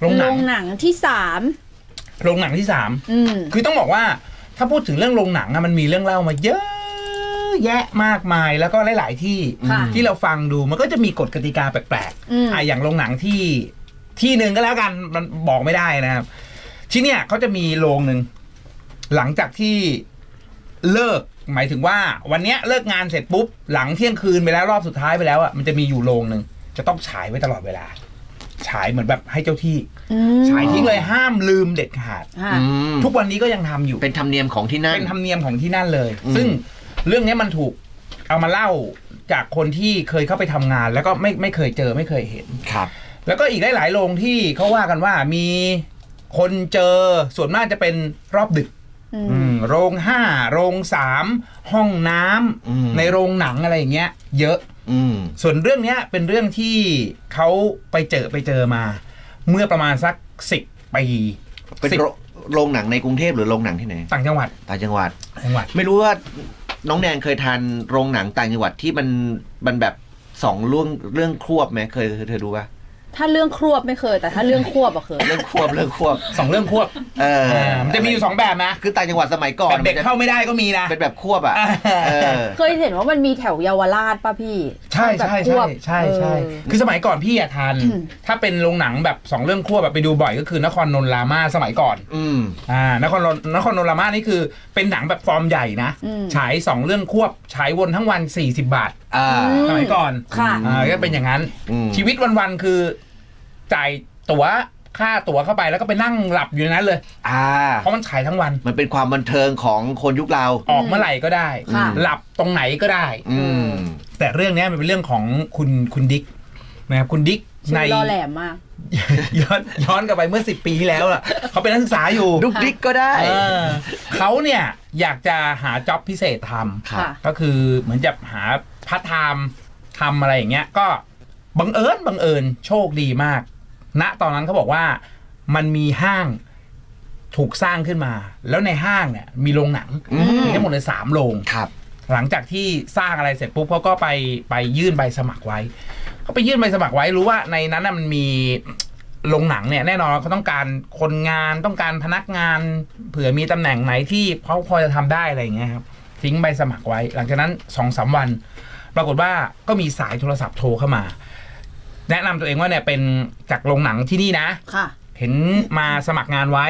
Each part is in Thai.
โรงหโรนังงหนังที่สามโรงหนังที่สามอืม คือต้องบอกว่าถ้าพูดถึงเรื่องโรงหนังอะมันมีเรื่องเล่ามาเยอะแยะมากมายแล้วก็หลาย ๆ ที่ค่ะที่เราฟังดูมันก็จะมีกฎกติกาแปลกอืม ๆอะอย่างโรงหนังที่ที่หนึ่งก็แล้วกันมันบอกไม่ได้นะครับ ที่เนี่ยเขาจะมีโรงหนึ่งหลังจากที่เลิกหมายถึงว่า วันเนี้ยเลิกงานเสร็จปุ๊บหลังเที่ยงคืนไปแล้วรอบสุดท้ายไปแล้วอะมันจะมีอยู่โรงหนึ่งจะต้องฉายไว้ตลอดเวลา ฉายเหมือนแบบให้เจ้าที่อืมฉายทิ้งเลยห้ามลืมเด็ดขาด ค่ะ อืมทุกวันนี้ก็ยังทำอยู่ เป็นธรรมเนียมของที่นั่น เป็นธรรมเนียมของที่นั่นเลย อืม ซึ่งเรื่องนี้มันถูกเอามาเล่าจากคนที่เคยเข้าไปทำงาน แล้วก็ไม่ไม่เคยเจอไม่เคยเห็น ครับ แล้วก็อีกหลายๆโรงที่เขาว่ากันว่ามีคนเจอส่วนมากจะเป็นรอบดึก อืม อืมโรงห้าโรงสามห้องน้ำอืม ในโรงหนังอะไรอย่างเงี้ย เยอะ อืมส่วนเรื่องเนี้ยเป็นเรื่องที่เขาไปเจอไปเจอมา เมื่อประมาณสักสิบปีเป็นสิบโรโรงหนังในกรุงเทพหรือโรงหนังที่ไหนต่างจังหวัดต่างจังหวัด จังหวัด ไม่รู้ว่าน้องแนนเคยทานโรงหนังต่างจังหวัดที่มันมันแบบสองเรื่องเรื่องควบไหมเคยเคยเธอดูปะ ถ้าเรื่องครวบไม่เคย แต่ถ้าเรื่องควบอะเคย เรื่องควบเรื่องควบสองเรื่องควบเอออ่ามันจะมีอยู่สองแบบนะคือต่างจังหวัดสมัยก่อนแบบเด็กมันจะเข้าไม่ได้ก็มีนะ เป็นแบบควบอะอ่าเออ เคยเห็นว่ามันมีแถวเยาวราชป่ะพี่ใช่ใช่แบบควใช่บใช่ใช่ เออ คือสมัยก่อนพี่อะทันอืมถ้าเป็นโรงหนังแบบสองเรื่องควบแบบไปดูบ่อยก็คือนครนนท์รามาสมัยก่อน อืม อ่านครนนท์นครนนท์รามานี่คือเป็นหนังแบบฟอร์มใหญ่นะ อืม ฉายสองเรื่องควบฉายวนทั้งวัน 40 บาท อ่าอืมสมัยก่อนค่ะ อ่าก็เป็นอย่างนั้น อืม ชีวิตวันๆคือจ่ายตั๋วค่าตั๋วเข้าไปแล้วก็ไปนั่งหลับอยู่ในนั้นเลย อ่า เพราะมันฉายทั้งวัน มันเป็นความบันเทิงของคนยุคเรา ออกเมื่อไหร่ก็ได้ ค่ะ หลับตรงไหนก็ได้ อืม แต่เรื่องเนี้ยมันเป็นเรื่องของคุณคุณดิ๊กนะครับคุณดิ๊กชื่ในอล่อแหลมมาก ย้อนย้อนกลับไปเมื่อสิปีที่แล้วล่ะ เขาเป็นนักศึกษาอยู่ดุกดิกก็ได้ เออเขาเนี่ยอยากจะหาจ็อบพิเศษทครับค่ะำก็คือเหมือนจะหา พาร์ทไทม์ทำอะไรอย่างเงี้ย ก็บังเอิญบังเอิญโชคดีมาก ณตอนนั้นเขาบอกว่ามันมีห้างถูกสร้างขึ้นมา แล้วในห้างเนี่ยมีโรงหนังอืมมีทั้งหมดเลยสามโรงครับ หลังจากที่สร้างอะไรเสร็จปุ๊บเขาก็ไปไปยื่นใบสมัครไว้เขาไปยื่นใบสมัครไว้รู้ว่าในนั้นน่ะมันมีโรงหนังเนี่ยแน่นอนเขาต้องการคนงานต้องการพนักงาน เผื่อมีตำแหน่งไหนที่เขาพอจะทำได้อะไรอย่างเงี้ยครับทิ้งใบสมัครไว้ หลังจากนั้นสองสามวัน ปรากฏว่าก็มีสายโทรศัพท์โทรเข้ามา แนะนำตัวเองว่าเนี่ยเป็นจากโรงหนังที่นี่นะ ค่ะ เห็นมาสมัครงานไว้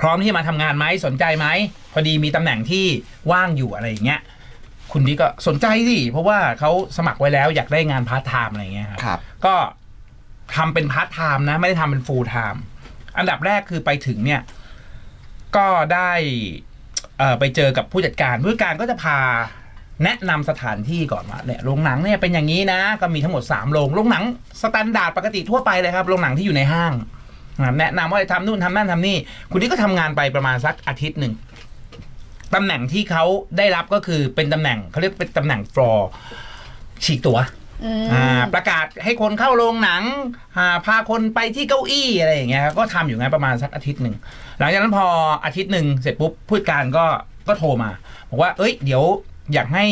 พร้อมที่จะมาทำงานไหมสนใจไหมพอดีมีตำแหน่งที่ว่างอยู่อะไรอย่างเงี้ยคุณดีก็สนใจสิเพราะว่าเขาสมัครไว้แล้วอยากได้งานพาร์ทไทม์อะไรอย่างเงี้ยครับ ครับ ก็ทำเป็นพาร์ทไทม์นะ ไม่ได้ทำเป็นฟูลไทม์อันดับแรกคือไปถึงเนี่ย ก็ได้เอ่อไปเจอกับผู้จัดการผู้จัดการก็จะพา แนะนำสถานที่ก่อนว่าเนี่ยโรงหนังเนี่ยเป็นอย่างนี้นะ ก็มีทั้งหมด3โรงโรงหนังสแตนดาร์ดปกติทั่วไปเลยครับโรงหนังที่อยู่ในห้างนะครับแนะนำว่าจะทำนู่นทำนั่นทำนี่ คุณนี่ก็ทำงานไปประมาณสักอาทิตย์หนึ่งตำแหน่งที่เขาได้รับก็คือเป็นตำแหน่งเขาเรียกเป็นตำแหน่งฟลอร์ฉีกตัว๋วอืม อ่าประกาศให้คนเข้าโรงหนังอ่าพาคนไปที่เก้าอี้อะไรอย่างเงี้ยครับก็ทำอยู่งั้นประมาณสักอาทิตย์หนึ่งหลังจากนั้นพออาทิตย์หนึ่งเสร็จปุ๊บผู้จัดการก็ก็โทรมา บอกว่าเอ้ยเดี๋ยว อยากให้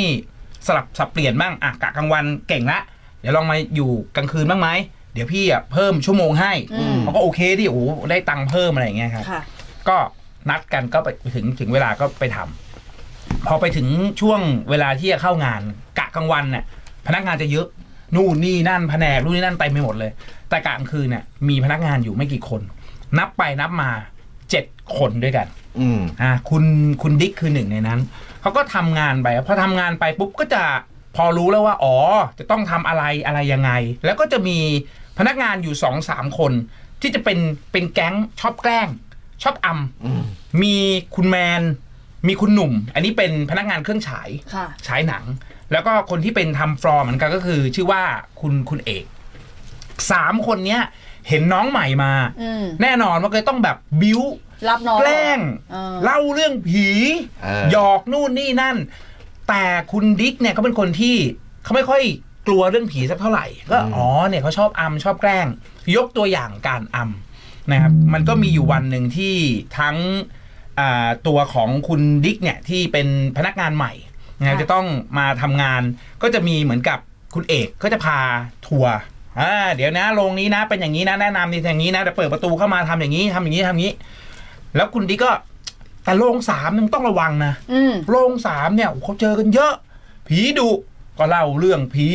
สลับสับเปลี่ยนบ้างอะกะกลางวันเก่งละเดี๋ยวลองมาอยู่กลางคืนบ้างไหมเดี๋ยวพี่อะเพิ่มชั่วโมงให้อืมเขาก็โอเคดิโอ้โหได้ตังค์เพิ่มอะไรอย่างเงี้ยครับค่ะก็นัดกันก็ไปถึงถึงเวลาก็ไปทำพอไปถึงช่วงเวลาที่จะเข้างาน กะกลางวันเนี่ยพนักงานจะเยอะนู่นนี่นั่นแผนกนู่นนี่นั่นเต็มไปหมดเลย แต่กะกลางคืนเนี่ยมีพนักงานอยู่ไม่กี่คน นับไปนับมาเจ็ดคนด้วยกัน อืมอ่าคุณคุณดิ๊กคือหนึ่งในนั้น เขาก็ทำงานไปพอทำงานไปปุ๊บก็จะพอรู้แล้วว่าอ๋อจะต้องทำอะไรอะไรยังไง แล้วก็จะมีพนักงานอยู่สองสามคน ที่จะเป็นเป็นแก๊งชอบแกล้ง ชอบอำอืมมีคุณแมน มีคุณหนุ่ม อันนี้เป็นพนักงานเครื่องฉายค่ะฉายหนัง แล้วก็คนที่เป็นทำฟลอร์เหมือนกันก็คือ ชื่อว่าคุณคุณเอกสามคนเนี้ยเห็นน้องใหม่มาอืมแน่นอนว่าก็ต้องแบบบิ้ว รับน้องแกล้งเออ เล่าเรื่องผีเออ หยอกนู่นนี่นั่น แต่คุณดิ๊กเนี่ยเขาเป็นคนที่เขาไม่ค่อยกลัวเรื่องผีสักเท่าไหร่ ก็อืมอ๋อเนี่ยเขาชอบอำชอบแกล้ง ยกตัวอย่างการอำนะครับมันก็มีอยู่วันหนึ่งที่ทั้งอ่าตัวของคุณดิ๊กเนี่ยที่เป็นพนักงานใหม่นะครับค่ะ จะต้องมาทำงานก็จะมีเหมือนกับคุณเอกก็จะพาทัวร์อ่าเดี๋ยวนะโรงนี้นะเป็นอย่างนี้นะแนะนำนี่อย่างนี้นะแต่เปิดประตูเข้ามาทำอย่างนี้ทำอย่างนี้ทำอย่างนี้ แล้วคุณดิกก็ แต่โรงสามนึงต้องระวังนะอืมโรงสามเนี่ยเขาเจอกันเยอะ ผีดุก็เล่าเรื่องผี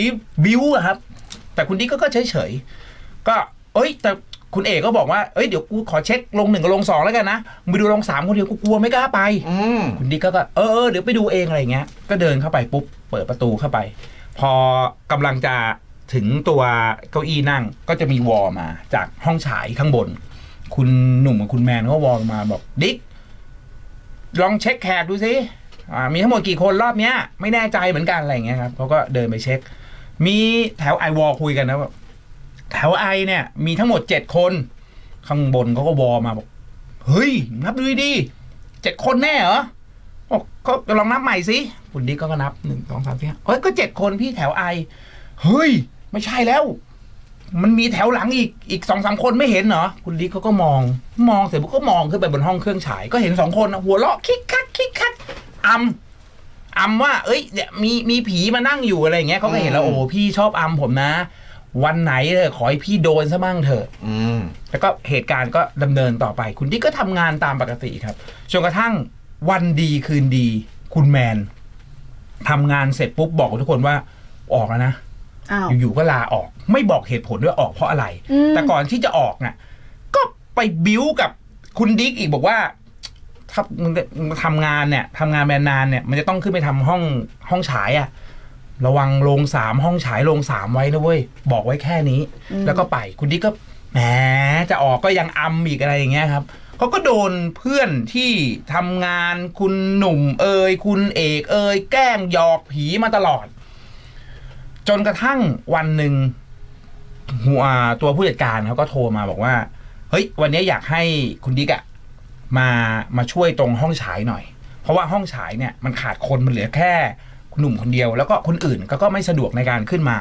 บิวอะครับ แต่คุณดิกก็ก็เฉยเฉยๆก็ เอ้ย แต่คุณเอกก็บอกว่าเอ้ยเดี๋ยวกูขอเช็คลงหนึ่งกับลงสองแล้วกันนะมึงไปดูลงสามคนเดียวกูกลัวไม่กล้าไป อืมคุณดิกก็ก็เออเออเดี๋ยวไปดูเองอะไรเงี้ย ก็เดินเข้าไปปุ๊บ เปิดประตูเข้าไป พอกำลังจะถึงตัวเก้าอี้นั่งก็จะมีวอลมาจากห้องฉายข้างบน คุณหนุ่มกับคุณแมนก็วอลมาบอกดิ๊กลองเช็คแขกดูสิมีทั้งหมดกี่คนรอบเนี้ย ไม่แน่ใจเหมือนกันอะไรเงี้ยครับเขาก็เดินไปเช็ค มีแถวไอวอลคุยกันนะแบบแถวไอเนี่ย มีทั้งหมดเจ็ดคน ข้างบนเขาก็วอลมาบอกเฮ้ยนับดูดีเจ็ดคนแน่เหรอบอกก็ลองนับใหม่สิคุณดิ๊กก็นับหนึ่งสองสามสี่ห้าเฮ้ยก็เจ็ดคนพี่แถวไอเฮ้ย ไม่ใช่แล้ว มันมีแถวหลังอีกอีกสองสามคนไม่เห็นเหรอคุณดิ๊กเขาก็มอง มองเสร็จปุ๊บก็มองขึ้นไปบนห้องเครื่องฉาย ก็เห็นสองคนนะหัวเราะคิกคักคิกคักอัมอัมว่า เอ้ยเนี่ยมีมีผีมานั่งอยู่อะไรอย่างเงี้ยเขาก็เห็นแล้วอืมโอ้พี่ชอบอัมผมนะ วันไหนเออขอให้พี่โดนซะมั่งเถอะอืมแล้วก็เหตุการณ์ก็ดำเนินต่อไป คุณดิ๊กก็ทำงานตามปกติครับจนกระทั่งวันดีคืนดี คุณแมนทำงานเสร็จปุ๊บบอกกับทุกคนว่าออกแล้วนะ อ้าวอยู่ๆก็ลาออก ไม่บอกเหตุผลด้วยออกเพราะอะไร อืม แต่ก่อนที่จะออกน่ะ ก็ไปบิ้วกับคุณดิ๊กอีกบอกว่า ถ้ามึงทำงานเนี่ยทำงานแมนนานเนี่ย มันจะต้องขึ้นไปทำห้องห้องฉายอะระวังโรงสามห้องฉายโรงสามไว้นะเว้ย บอกไว้แค่นี้อืมแล้วก็ไปคุณดิ๊กก็แหมจะออกก็ยังอำอีกอะไรอย่างเงี้ยครับเขาก็โดนเพื่อนที่ทำงานคุณหนุ่ม เอ่ยคุณเอก เอ่ยแกล้งหยอกผีมาตลอด จนกระทั่งวันหนึ่งหัวตัวผู้จัดการเขาก็โทรมาบอกว่า เฮ้ย วันนี้อยากให้คุณดิ๊กอะมามาช่วยตรงห้องฉายหน่อย เพราะว่าห้องฉายเนี่ยมันขาดคนมันเหลือแค่คุณหนุ่มคนเดียว แล้วก็คนอื่นก็ก็ไม่สะดวกในการขึ้นมา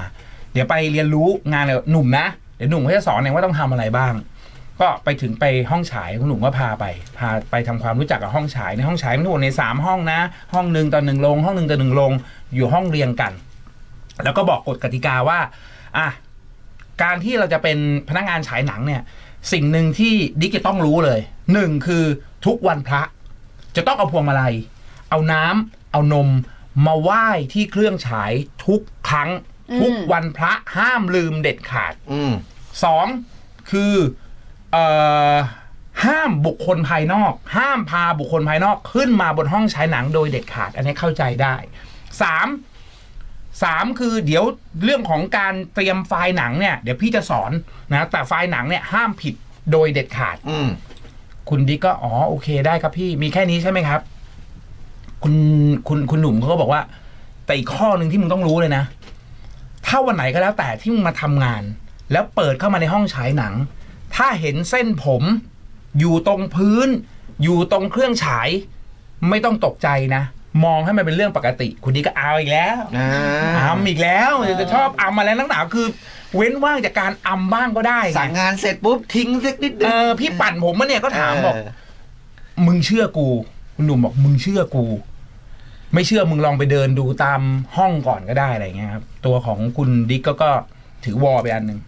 เดี๋ยวไปเรียนรู้งานเลยหนุ่มนะเดี๋ยวหนุ่มเขาจะสอนเองว่าต้องทำอะไรบ้าง ก็ไปถึงไปห้องฉายคุณหนุ่มก็พาไป พาไปทำความรู้จักกับห้องฉายในห้องฉายมันทั้งหมดในสามห้องนะ ห้องหนึ่งต่อหนึ่งลง ห้องหนึ่งต่อหนึ่งลง อยู่ห้องเรียงกัน แล้วก็บอกกฎกติกาว่าอะการที่เราจะเป็นพนักงานฉายหนังเนี่ย สิ่งหนึ่งที่ดิ๊กจะต้องรู้เลยหนึ่งคือทุกวันพระ จะต้องเอาพวงมาลัย เอาน้ำเอานมมาไหว้ที่เครื่องฉายทุกครั้ง ทุกวันพระห้ามลืมเด็ดขาดอืมสองคือเอ่อห้ามบุคคลภายนอก ห้ามพาบุคคลภายนอกขึ้นมาบนห้องฉายหนังโดยเด็ดขาด อันนี้เข้าใจได้สาม สามคือเดี๋ยวเรื่องของการเตรียมไฟล์หนังเนี่ยเดี๋ยวพี่จะสอนนะแต่ไฟล์หนังเนี่ยห้ามผิดโดยเด็ดขาด อืมคุณดิกก็อ๋อโอเคได้ครับพี่มีแค่นี้ใช่ไหมครับ คุณคุณคุณหนุ่มเขาก็บอกว่า แต่อีกข้อหนึ่งที่มึงต้องรู้เลยนะถ้าวันไหนก็แล้วแต่ที่มึงมาทำงาน แล้วเปิดเข้ามาในห้องฉายหนัง ถ้าเห็นเส้นผม อยู่ตรงพื้น อยู่ตรงเครื่องฉาย ไม่ต้องตกใจนะ มองให้มันเป็นเรื่องปกติ คุณดิกก็เอาอีกแล้วอ่าอัมอีกแล้วจะชอบอัมอะไรนักหนาคือ เว้นว่างจากการอัมบ้างก็ได้ไงสั่งงานเสร็จปุ๊บทิ้งสักนิดนึเองอพี่ปั่นผมมาเนี่ยก็ถามบอกเมึงเชื่อกูคุณหนุ่มบอกมึงเชื่อกู ไม่เชื่อมึงลองไปเดินดูตามห้องก่อนก็ได้อะไรเงี้ยครับตัวของคุณดิ๊กก็ก็ถือวอลไปอันหนึ่ง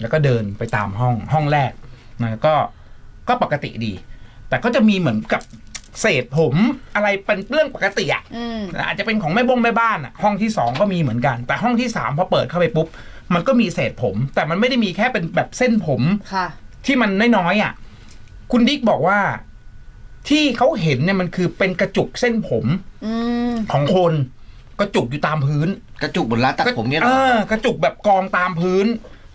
แล้วก็เดินไปตามห้องห้องแรกนะก็ก็ปกติดี แต่ก็จะมีเหมือนกับ เศษผมอะไรเป็นเรื่องปกติอะอืมอาจจะเป็นของแม่บงแม่บ้านอะห้องที่สองก็มีเหมือนกัน แต่ห้องที่สามพอเปิดเข้าไปปุ๊บ มันก็มีเศษผม แต่มันไม่ได้มีแค่เป็นแบบเส้นผมค่ะ ที่มันน้อยๆอะ คุณดิ๊กบอกว่า ที่เขาเห็นเนี่ยมันคือเป็นกระจุกเส้นผมอืมของคนกระจุกอยู่ตามพื้น กระจุกบนร้านตัดผมเนี่ยเหรเอออกระจุกแบบกองตามพื้น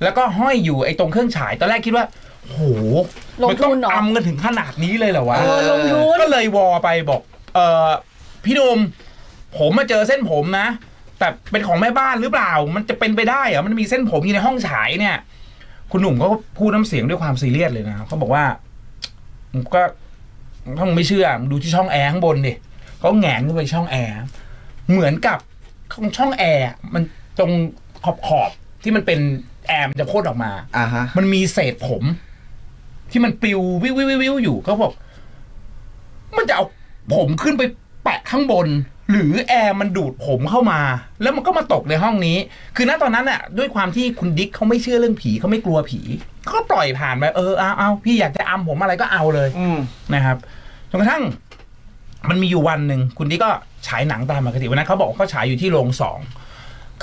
แล้วก็ห้อยอยู่ไอ้ตรงเครื่องฉายตอนแรกคิดว่า โหลงมันต้อทุงนเหรออำกันถึงขนาดนี้เลยเหรอวะ เออลงทุน ก็เลยวอไปบอก เออพี่หนมผมมาเจอเส้นผมนะ แต่เป็นของแม่บ้านหรือเปล่า มันจะเป็นไปได้เหรอมันมีเส้นผมอยู่ในห้องฉายเนี่ย คุณหนุ่มก็พูดน้ำเสียงด้วยความซีเรียสเลยนะเขาบอกว่าก็ถ้ามึงไม่เชื่อมึงดูที่ช่องแอร์ข้างบนดิเขาแหงนขึ้นไปช่องแอร์เหมือนกับของช่องแอร์มันตรงขอบขอบๆที่มันเป็นแอร์มันจะพ่นออกมา อ่าฮะ มันมีเศษผม ที่มันปลิววิววิววิววิวอยู่เขาบอก มันจะเอาผมขึ้นไปแปะข้างบน หรือแอร์มันดูดผมเข้ามา แล้วมันก็มาตกในห้องนี้ คือณตอนนั้นน่ะด้วยความที่คุณดิ๊กเขาไม่เชื่อเรื่องผีเขาไม่กลัวผีเขาก็ปล่อยผ่านไปเออเอาเอาพี่อยากจะอำผมอะไรก็เอาเลยอืมนะครับจนกระทั่ง มันมีอยู่วันหนึ่งคุณดิ๊กก็ฉายหนังตามปกติวันนั้นเขาบอกว่าเขาฉายอยู่ที่โรงสอง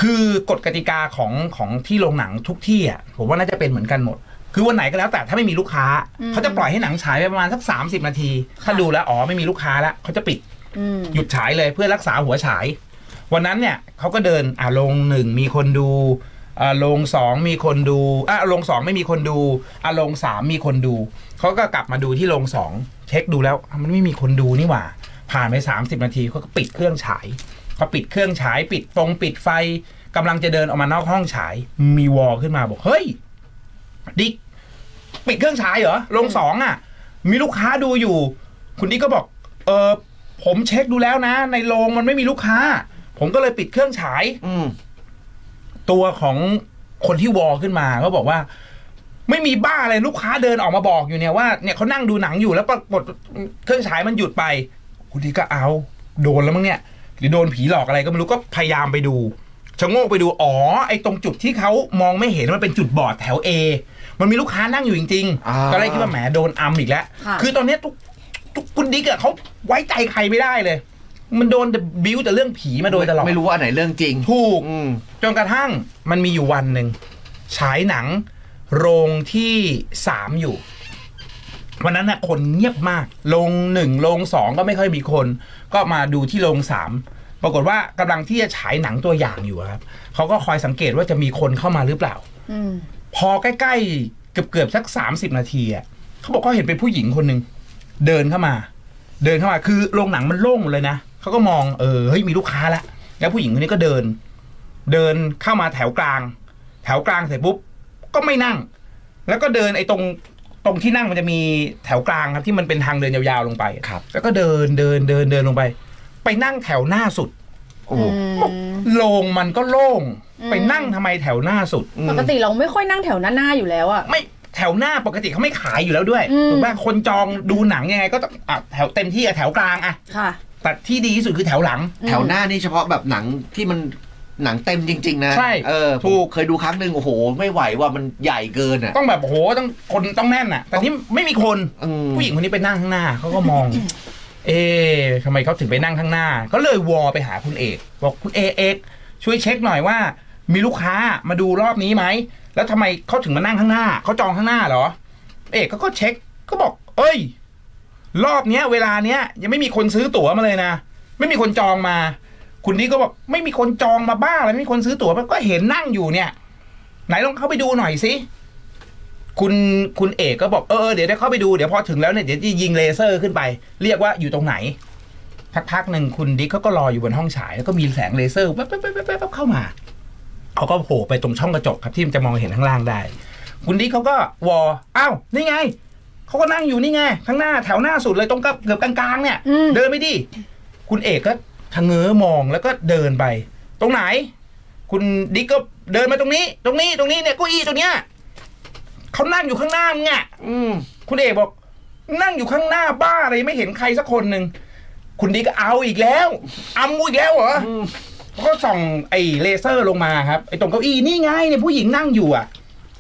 คือกฎกติกาของของที่โรงหนังทุกที่อะผมว่าน่าจะเป็นเหมือนกันหมด คือวันไหนก็แล้วแต่ถ้าไม่มีลูกค้าอืมเขาจะปล่อยให้หนังฉายไปประมาณสักสามสิบนาที ถ้าดูแล้วอ๋อไม่มีลูกค้าแล้วเขาจะปิดอืมหยุดฉายเลยเพื่อรักษาหัวฉาย วันนั้นเนี่ยเขาก็เดินอ่าลงหนึ่งมีคนดูอ่าลงสองมีคนดูอ่าลงสองไม่มีคนดูอ่าลงสามมีคนดูเขาก็กลับมาดูที่ลงสองเช็คดูแล้วอะมันไม่มีคนดูนี่หว่า ผ่านไปสามสิบนาทีเขาก็ปิดเครื่องฉายเขาปิดเครื่องฉายปิดฟงปิดไฟกำลังจะเดินออกมานอกห้องฉาย มีวอลขึ้นมาบอกเฮ้ยดิ๊ก ปิดเครื่องฉายเหรอลงสองอะ มีลูกค้าดูอยู่ คุณดิ๊กก็บอก เออผมเช็คดูแล้วนะ ในโรงมันไม่มีลูกค้า ผมก็เลยปิดเครื่องฉาย อืมตัวของคนที่วอลขึ้นมาก็บอกว่า ไม่มีบ้าอะไรลูกค้าเดินออกมาบอกอยู่เนี่ยว่าเนี่ยเขานั่งดูหนังอยู่แล้วปรากฏเครื่องฉายมันหยุดไป คุณดีก็เอาโดนแล้วมั้งเนี่ย หรือโดนผีหลอกอะไรก็ไม่รู้ก็พยายามไปดูชะโงกไปดู อ๋อ ไอ้ตรงจุดที่เขามองไม่เห็นมันเป็นจุดบอดแถว A มันมีลูกค้านั่งอยู่จริงอ่า ๆก็เลยคิดว่าแหมโดนอัมอีกแล้วค่ะ คือตอนเนี้ยทุกทุกคุณดิ๊กอะเขาไว้ใจใครไม่ได้เลย มันโดนบิวแต่เรื่องผีมาโดยตลอดไม่รู้ว่าอันไหนเรื่องจริงถูก อืม จนกระทั่งมันมีอยู่วันหนึ่งฉายหนังโรงที่สามอยู่ วันนั้นน่ะคนเงียบมาก โรงหนึ่งโรงสองก็ไม่ค่อยมีคน ก็มาดูที่โรงสามปรากฏว่ากำลังที่จะฉายหนังตัวอย่างอยู่อะครับเขาก็คอยสังเกตว่าจะมีคนเข้ามาหรือเปล่า อืม พอใกล้ๆเกือบเกือบๆสักสามสิบนาทีอะเขาบอกเขาเห็นเป็นผู้หญิงคนหนึ่งเดินเข้ามา เดินเข้ามา คือโรงหนังมันโล่งหมดเลยนะเขาก็มองเออเฮ้ยมีลูกค้าละแล้วผู้หญิงคนนี้ก็เดิน เดินเข้ามาแถวกลาง แถวกลางเสร็จปุ๊บก็ไม่นั่ง แล้วก็เดินไอ้ตรงตรงที่นั่งมันจะมีแถวกลางครับที่มันเป็นทางเดินยาวๆลงไปครับ แล้วก็เดินเดินเดินเดินลงไป ไปนั่งแถวหน้าสุดโอ้อืมโรงมันก็โล่งอืม ไปนั่งทำไมแถวหน้าสุด ปกติเราไม่ค่อยนั่งแถวหน้าๆอยู่แล้วอะ ไม่แถวหน้าปกติเขาไม่ขายอยู่แล้วด้วยอืม ถูกป่ะคนจองดูหนังยังไงก็ต้องอะแถวเต็มที่อะแถวกลางอะค่ะ แต่ที่ดีที่สุดคือแถวหลัง แถวหน้านี่เฉพาะแบบหนังที่มันหนังเต็มจริง ๆ นะใช่เออถูกผมเคยดูครั้งหนึ่งโอ้โห ไม่ไหวว่ามันใหญ่เกินอะ ต้องแบบโอ้โหต้องคนต้องแน่นอะแต่ที่ไม่มีคน อืม ผู้หญิงคนนี้ไปนั่งข้างหน้าเขาก็มอง เอ๊ะทำไมเขาถึงไปนั่งข้างหน้า ก็เลยวอไปหาคุณเอก บอกคุณเอเอก ช่วยเช็คหน่อยว่า มีลูกค้ามาดูรอบนี้ไหม แล้วทำไมเขาถึงมานั่งข้างหน้า เขาจองข้างหน้าเหรอ เอกก็เช็คก็บอก เอ้ย รอบเนี้ย เวลาเนี้ย ยังไม่มีคนซื้อตั๋วมาเลยนะ ไม่มีคนจองมา คุณนี่ก็บอกไม่มีคนจองมาบ้าเลยไม่มีคนซื้อตั๋วมาก็เห็นนั่งอยู่เนี่ย ไหนลองเข้าไปดูหน่อยสิคุณคุณเอกก็บอกเออเดี๋ยวได้เข้าไปดูเดี๋ยวพอถึงแล้วเนี่ยเดี๋ยวจะยิงเลเซอร์ขึ้นไป เรียกว่าอยู่ตรงไหน พักๆหนึ่งคุณดิ๊กเขาก็รออยู่บนห้องฉาย แล้วก็มีแสงเลเซอร์แป๊บๆๆๆๆเข้ามาเขาก็โผล่ไปตรงช่องกระจกครับที่มันจะมองเห็นข้างล่างได้ คุณดิ๊กเขาก็วออ้าวนี่ไงเขาก็นั่งอยู่นี่ไงข้างหน้าแถวหน้าสุดเลยตรงกับเกือบกลางๆเนี่ยอืมเดินไปดิคุณเอกก็ทะเงอมองแล้วก็เดินไป ตรงไหน คุณดิ๊กก็เดินมาตรงนี้ ตรงนี้ตรงนี้เนี่ยเก้าอี้ตรงเนี้ยเขานั่งอยู่ข้างหน้ามึงอะอืมคุณเอกบอก นั่งอยู่ข้างหน้าบ้าอะไรไม่เห็นใครสักคนหนึ่ง คุณดิ๊กก็เอาอีกแล้วเอามูอีกแล้วเหรออืมเขาก็ส่องไอ้เลเซอร์ลงมาครับไอ้ตรงเก้าอี้นี่ไงเนี่ยผู้หญิงนั่งอยู่อะ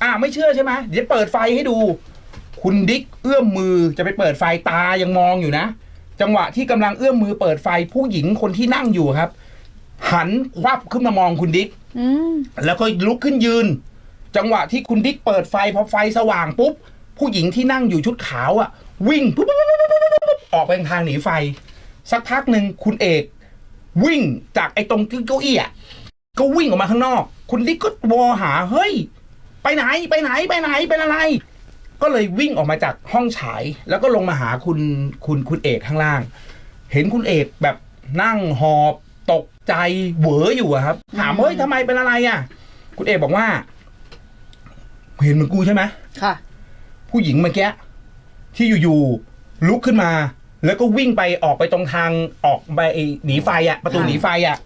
อ่าไม่เชื่อใช่ไหมเดี๋ยวเปิดไฟให้ดู คุณดิ๊กเอื้อมมือจะไปเปิดไฟตายังมองอยู่นะ จังหวะที่กำลังเอื้อมมือเปิดไฟผู้หญิงคนที่นั่งอยู่ครับ หันควับขึ้นมามองคุณดิ๊กอืมแล้วก็ลุกขึ้นยืน จังหวะที่คุณดิ๊กเปิดไฟพอไฟสว่างปุ๊บผู้หญิงที่นั่งอยู่ชุดขาวอะ วิ่งปุ๊บปุ๊บปุ๊บปุ๊บปุ๊บปุ๊บออกไปทางหนีไฟ สักพักหนึ่งคุณเอก วิ่งจากไอ้ตรงเก้าอี้อะก็วิ่งออกมาข้างนอก คุณดิ๊กก็วอหาเฮ้ย ไปไหนไปไหนไปไหนเป็นอะไร ก็เลยวิ่งออกมาจากห้องฉาย แล้วก็ลงมาหาคุณคุณคุณเอกข้างล่าง เห็นคุณเอกแบบนั่งหอบตกใจเหวออยู่อะครับ ถามเฮ้ยทำไมเป็นอะไรอะ คุณเอกบอกว่า เห็นเหมือนกูใช่ไหมค่ะ ผู้หญิงเมื่อกี้ที่อยู่ๆลุกขึ้นมา แล้วก็วิ่งไปออกไปตรงทางออกไปหนีไฟอะประตูหนีไฟอะ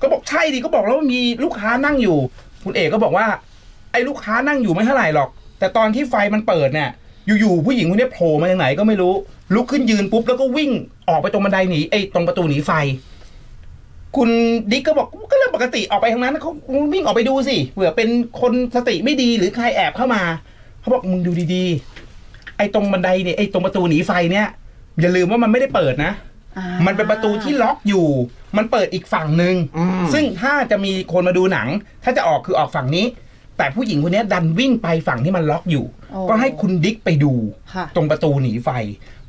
ก็บอกใช่ดิก็บอกแล้วว่ามีลูกค้านั่งอยู่ คุณเอกก็บอกว่า ไอ้ลูกค้านั่งอยู่ไม่เท่าไหร่หรอก แต่ตอนที่ไฟมันเปิดเนี่ยอยู่ๆผู้หญิงคนนี้โผล่มาจากไหนก็ไม่รู้ ลุกขึ้นยืนปุ๊บแล้วก็วิ่งออกไปตรงบันไดหนีไอ้ตรงประตูหนีไฟ คุณดิ๊กก็บอกก็เรื่องปกติออกไปทางนั้นเขาวิ่งออกไปดูสิเผื่อเป็นคนสติไม่ดีหรือใครแอบเข้ามา เขาบอกมึงดูดีๆ ไอ้ตรงบันไดเนี่ยไอ้ตรงประตูหนีไฟเนี่ย อย่าลืมว่ามันไม่ได้เปิดนะอ่ามันเป็นประตูที่ล็อกอยู่ มันเปิดอีกฝั่งหนึ่งอืมซึ่งถ้าจะมีคนมาดูหนัง ถ้าจะออกคือออกฝั่งนี้ แต่ผู้หญิงคนนี้ดันวิ่งไปฝั่งที่มันล็อกอยู่โอ้ก็ให้คุณดิ๊กไปดูค่ะตรงประตูหนีไฟ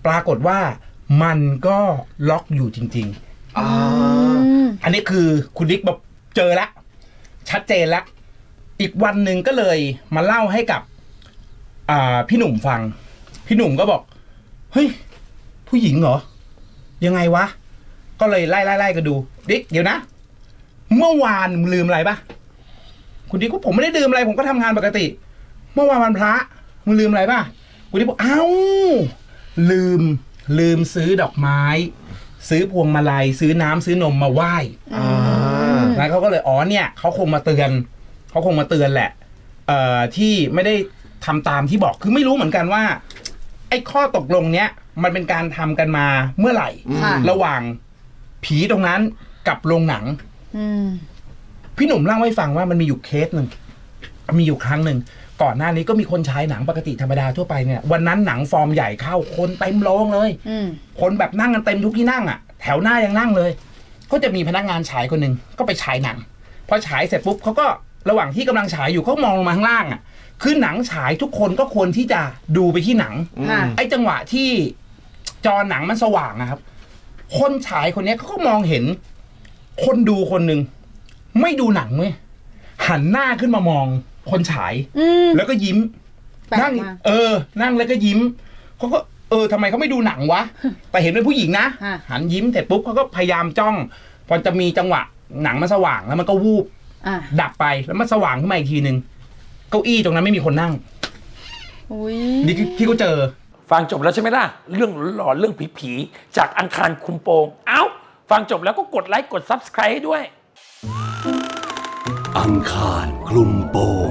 ปรากฏว่ามันก็ล็อกอยู่จริงอ่าอืมๆอันนี้คือคุณดิ๊กแบบเจอละ ชัดเจนละ อีกวันหนึ่งก็เลยมาเล่าให้กับอ่าพี่หนุ่มฟัง พี่หนุ่มก็บอก เฮ้ย ผู้หญิงเหรอ ยังไงวะ ก็เลยไล่ไล่ไล่กันดูดิ๊กเดี๋ยวนะ เมื่อวานมึงลืมอะไรปะคุณดิ๊กก็ผมไม่ได้ลืมอะไร ผมก็ทำงานปกติ เมื่อวานวันพระมึงลืมอะไรปะคุณดิ๊กบอกเอ้าลืมลืมซื้อดอกไม้ ซื้อพวงมาลัยซื้อน้ำซื้อนมมาไหว้อ่าแล้วเขาก็เลยอ๋อเนี่ยเขาคงมาเตือนเขาคงมาเตือนแหละ เอ่อที่ไม่ได้ทำตามที่บอกคือไม่รู้เหมือนกันว่า ไอ้ข้อตกลงเนี้ย มันเป็นการทำกันมาเมื่อไหร่ ค่ะ ระหว่างผีตรงนั้นกับโรงหนัง อืม พี่หนุ่มเล่าให้ฟังว่ามันมีอยู่เคสหนึ่งมีอยู่ครั้งหนึ่งก่อนหน้านี้ก็มีคนฉายหนังปกติธรรมดาทั่วไปเนี่ยวันนั้นหนังฟอร์มใหญ่เข้าคนเต็มโรงเลย อืม คนแบบนั่งกันเต็มทุกที่นั่งอะ แถวหน้ายังนั่งเลย ก็จะมีพนักงานฉายคนหนึ่งก็ไปฉายหนังพอฉายเสร็จปุ๊บเขาก็ระหว่างที่กำลังฉายอยู่เขามองลงมาข้างล่างอะ คือหนังฉายทุกคนก็ควรที่จะดูไปที่หนัง ค่ะ ไอ้จังหวะที่ จอหนังมันสว่างนะครับ คนฉายคนเนี้ยเขาก็มองเห็น คนดูคนหนึ่งไม่ดูหนังเว้ยหันหน้าขึ้นมามอง คนฉาย อืม แล้วก็ยิ้ม แปลกนั่ง มาก เออ นั่งแล้วก็ยิ้มเขาก็เออทำไมเขาไม่ดูหนังวะ แต่เห็นเป็นผู้หญิงนะ ฮะ หันยิ้มเสร็จปุ๊บเขาก็พยายามจ้อง พอจะมีจังหวะหนังมันสว่างแล้วมันก็วูบ อะดับไปแล้วมันสว่างขึ้นมาอีกทีหนึ่งเก้าอี้ตรงนั้นไม่มีคนนั่ง อุ้ย นี่คือที่เขาเจอ ฟังจบแล้วใช่ไหมล่ะ เรื่องหลอนเรื่องผีๆจากอังคารคุมโปง เอ้า ฟังจบแล้วก็กดไลค์กด Subscribe ให้ด้วย อังคารคลุมโปง